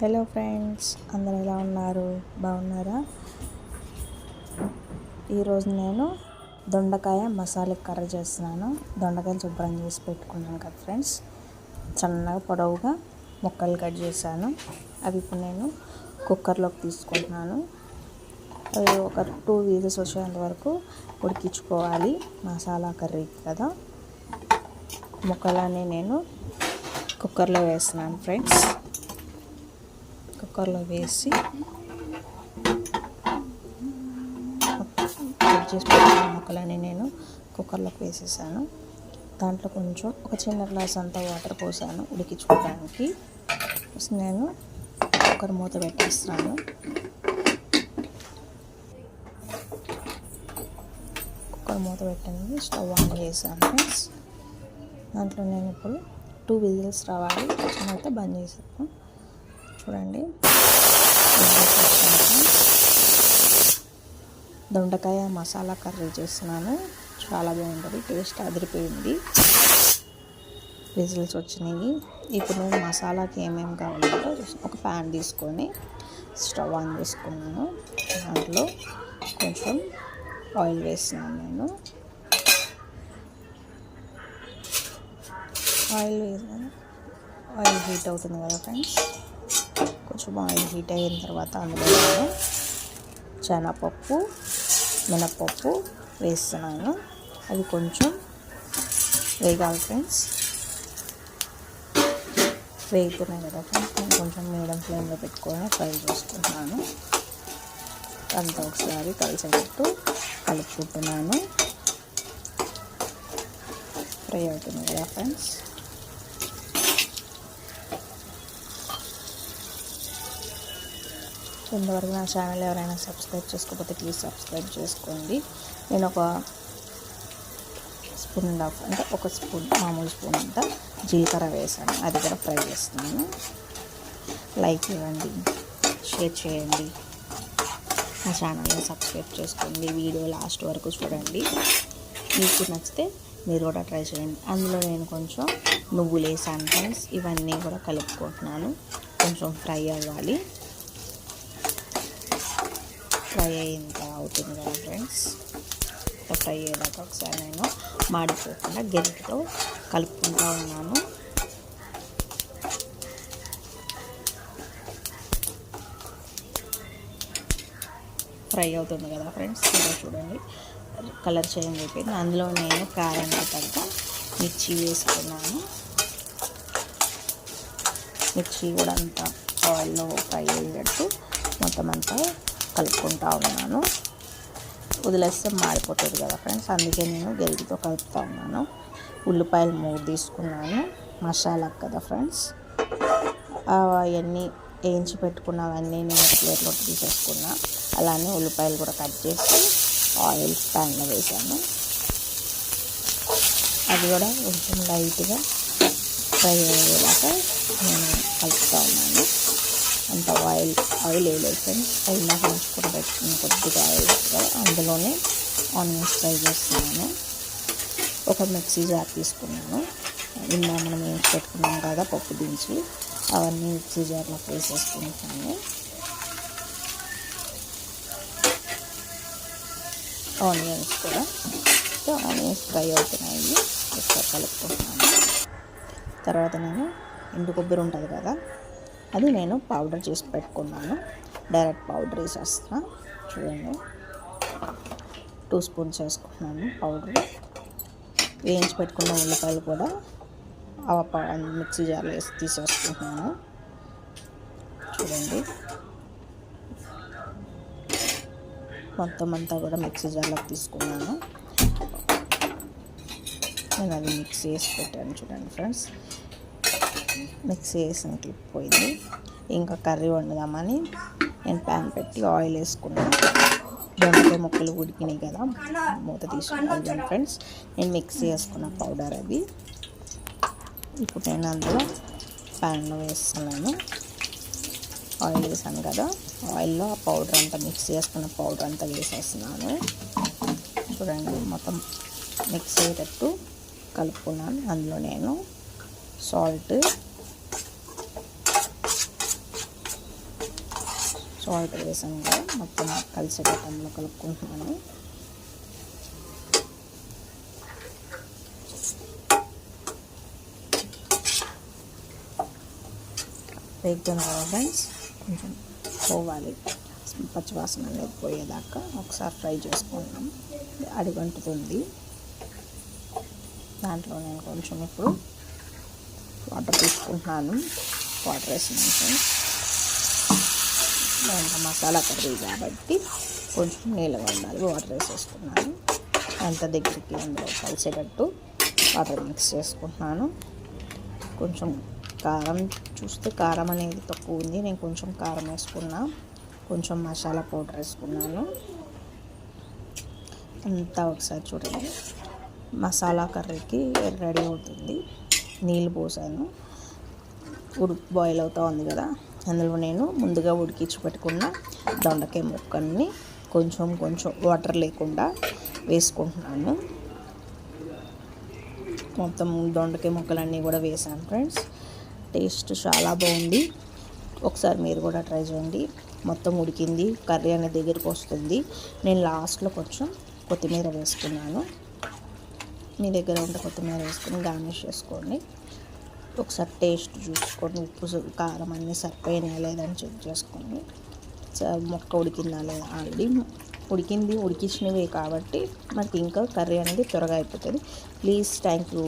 Hello friends అందరు ఎలా ఉన్నారు? బాగున్నారా? ఈరోజు నేను దొండకాయ మసాలా కర్రీ చేస్తున్నాను. దొండకాయలు శుభ్రం చేసి పెట్టుకున్నాను కదా ఫ్రెండ్స్ సన్నగా పొడవుగా ముక్కలు కట్ చేశాను. అవి ఇప్పుడు నేను కుక్కర్లోకి తీసుకుంటున్నాను. అవి ఒక టూ వీజెస్ వచ్చేంత వరకు ఉడికించుకోవాలి మసాలా కర్రీ కదా. ముక్కలని నేను కుక్కర్లో వేస్తున్నాను ఫ్రెండ్స్ కుక్కర్లో వేసి కట్ చేసి పెట్టిన ముక్కలని నేను కుక్కర్లోకి వేసేసాను. దాంట్లో కొంచెం ఒక చిన్న గ్లాస్ అంతా వాటర్ పోసాను ఉడికించుకోవడానికి. నేను కుక్కర్ మూత పెట్టేస్తాను. కుక్కర్ మూత పెట్టింది స్టవ్ ఆన్ చేశాను ఫ్రెండ్స్. దాంట్లో నేను ఇప్పుడు టూ విజిల్స్ రావాలి. అయితే బంద్ చేసాను చూడండి. దొండకాయ మసాలా కర్రీ చేస్తున్నాను. చాలా బాగుంటుంది. టేస్ట్ అదిరిపోయింది. విజిల్స్ వచ్చినాయి. ఇప్పుడు నేను మసాలాకి ఏమేమి కావాలంటే ఒక ప్యాన్ తీసుకొని స్టవ్ ఆన్ చేసుకున్నాను. దాంట్లో కొంచెం ఆయిల్ వేస్తున్నాను నేను. ఆయిల్ వేసాను ఆయిల్ హీట్ అవుతుంది కదా ఫ్రెండ్స్ కొంచెం ఆయిల్ హీట్ అయిన తర్వాత అందులో శనగపప్పు మినపప్పు వేస్తున్నాను. అవి కొంచెం వేగాలి ఫ్రెండ్స్. వేగుతున్నాయి కదా ఫ్రెండ్స్. నేను కొంచెం మీడియం ఫ్లేమ్లో పెట్టుకొని ఫ్రై చేసుకుంటున్నాను. అంతా ఒకసారి కలిసేటట్టు కలుపుకుంటున్నాను. ఫ్రై అవుతుంది కదా ఫ్రెండ్స్. ఇంతవరకు నా ఛానల్ ఎవరైనా సబ్స్క్రైబ్ చేసుకోకపోతే ప్లీజ్ సబ్స్క్రైబ్ చేసుకోండి. నేను ఒక స్పూన్ ఆఫ్ అంటే ఒక స్పూన్ మామూలు స్పూన్ అంతా జీలకర్ర వేసాను. అది కూడా ఫ్రై చేస్తున్నాను. లైక్ ఇవ్వండి షేర్ చేయండి. నా ఛానల్ని సబ్స్క్రైబ్ చేసుకోండి. వీడియో లాస్ట్ వరకు చూడండి. మీకు నచ్చితే మీరు కూడా ట్రై చేయండి. అందులో నేను కొంచెం నువ్వులు వేసాను ఇవన్నీ కూడా కలుపుకుంటున్నాను. కొంచెం ఫ్రై అవ్వాలి. ఫ్రై అయ్యేంత అవుతుంది కదా ఫ్రెండ్స్? ఫ్రై అయ్యేదాకా ఒకసారి నేను మాడిపోకుండా గెరిటితో కలుపుకుంటూ ఉన్నాను. ఫ్రై అవుతుంది కదా ఫ్రెండ్స్? ఇలా చూడండి. కలర్ చేంజ్ అయిపోయింది. అందులో నేను కారానికి తగ్గ మిర్చి వేసుకున్నాను. మిర్చి కూడా అంతా ఆయిల్లో ఫ్రై అయ్యేటట్టు మొత్తం అంతా కలుపుకుంటా ఉన్నాను. వదిలేస్తే మాడిపోతుంది కదా ఫ్రెండ్స్. అందుకే నేను గెలిగితో కలుపుతూ ఉన్నాను. ఉల్లిపాయలు మూడు తీసుకున్నాను. మసాలా కదా ఫ్రెండ్స్. అవన్నీ వేయించి పెట్టుకున్నవన్నీ నేను ప్లేట్లో తీసేసుకున్నా. అలానే ఉల్లిపాయలు కూడా కట్ చేసి ఆయిల్ ప్యాన్లో వేసాను. అది కూడా కొంచెం లైట్గా ఫ్రై అయ్యేలాగా నేను కలుపుతూ ఉన్నాను. అంత ఆయిల్ ఆయిల్ వేయలేదు ఫ్రెండ్స్. ఆయిల్ నాకు ఉంచుకొని పెట్టుకున్న కొద్దిగా ఆయిల్ అందులోనే ఆనియన్స్ ఫ్రై చేస్తున్నాను. ఒక మిక్సీ జార్ తీసుకున్నాను. నిన్న మనం వేసి పెట్టుకున్నాం కదా పప్పు దించి అవన్నీ మిక్సీ జార్లో వేసేసుకుంటాను. ఆనియన్స్ కూడా. ఆనియన్స్ ఫ్రై అవుతున్నాయి. ఎక్కువ కలుపుకుంటున్నాను. తర్వాత నేను ఎండు కొబ్బరి ఉంటుంది కదా అది నేను పౌడర్ చేసి పెట్టుకున్నాను. డైరెక్ట్ పౌడర్ వేసేస్తా చూడండి. టూ స్పూన్స్ వేసుకున్నాను పౌడర్ వేయించి పెట్టుకున్న ఉల్లిపాయలు కూడా ఆ మిక్సీ జార్లో వేసి తీసేసుకుంటున్నాను. చూడండి. మొత్తం అంతా కూడా మిక్సీ జార్లోకి తీసుకున్నాను. నేను అది మిక్స్ చేసి పెట్టాను చూడండి ఫ్రెండ్స్. మిక్సీ వేసిన క్లిప్ పోయింది. ఇంకా కర్రీ వండుదామని నేను ప్యాన్ పెట్టి ఆయిల్ వేసుకున్నాను దొండకాయ ముక్కలు ఉడికినాయి కదా మూత తీసుకున్నాను ఫ్రెండ్స్. నేను మిక్సీ వేసుకున్న పౌడర్ అది. ఇప్పుడు నేను అందులో ప్యాన్లో వేస్తున్నాను. ఆయిల్ వేసాను కదా ఆయిల్లో ఆ పౌడర్ అంతా మిక్స్ చేసుకున్న పౌడర్ అంతా వేసేస్తున్నాను. చూడండి మొత్తం మిక్స్ అయ్యేటట్టు కలుపుకున్నాను. అందులో నేను సాల్ట్ సాల్ట్ వేసాను కదా మొత్తం కలిసేటట్టంలో కలుపుకుంటున్నాను. వేగుతున్న ఫ్రెండ్స్ కొంచెం పోవాలి. పచ్చివాసన అనేది పోయేదాకా ఒకసారి ఫ్రై చేసుకుంటాం అడిగంటుతుంది దాంట్లో నేను కొంచెం ఇప్పుడు వాటర్ తీసుకుంటున్నాను. వాటర్ వేసినాను ఫ్రెండ్స్ దాంట్లో మసాలా కర్రీ కాబట్టి కొంచెం నీళ్ళగా ఉండాలి. వాటర్ వేసేసుకున్నాను. అంత దగ్గరికి అందులో కలిసేటట్టు వాటర్ మిక్స్ చేసుకుంటున్నాను. కొంచెం కారం చూస్తే కారం అనేది తక్కువ ఉంది. నేను కొంచెం కారం వేసుకున్నా కొంచెం మసాలా పౌడర్ వేసుకున్నాను. అంతా ఒకసారి చూడండి. మసాలా కర్రీకి రెడీ అవుతుంది. నీళ్ళు పోసాను. ఉడికి బాయిల్ అవుతూ ఉంది కదా. అందులో నేను ముందుగా ఉడికించి పెట్టుకున్న దొండకాయ ముక్కల్ని కొంచెం కొంచెం వాటర్ లేకుండా వేసుకుంటున్నాను. మొత్తం దొండకాయ ముక్కలన్నీ కూడా వేసాను ఫ్రెండ్స్. టేస్ట్ చాలా బాగుంది. ఒకసారి మీరు కూడా ట్రై చేయండి. మొత్తం ఉడికింది. కర్రీ అనే దగ్గరికి వస్తుంది. నేను లాస్ట్లో కొంచెం కొత్తిమీర వేసుకున్నాను. మీ దగ్గర ఉంటే కొత్తిమీర వేసుకుని గార్నిష్ చేసుకోండి. ఒకసారి టేస్ట్ చూసుకోండి ఉప్పు కారం అన్నీ సరిపోయినాయా లేదని చెక్ చేసుకోండి స- మొక్క ఉడికిందా లేదా ఆల్రెడీ ఉడికింది ఉడికించినవే కాబట్టి మనకి ఇంకా కర్రీ అనేది త్వరగా అయిపోతుంది. Please thank you.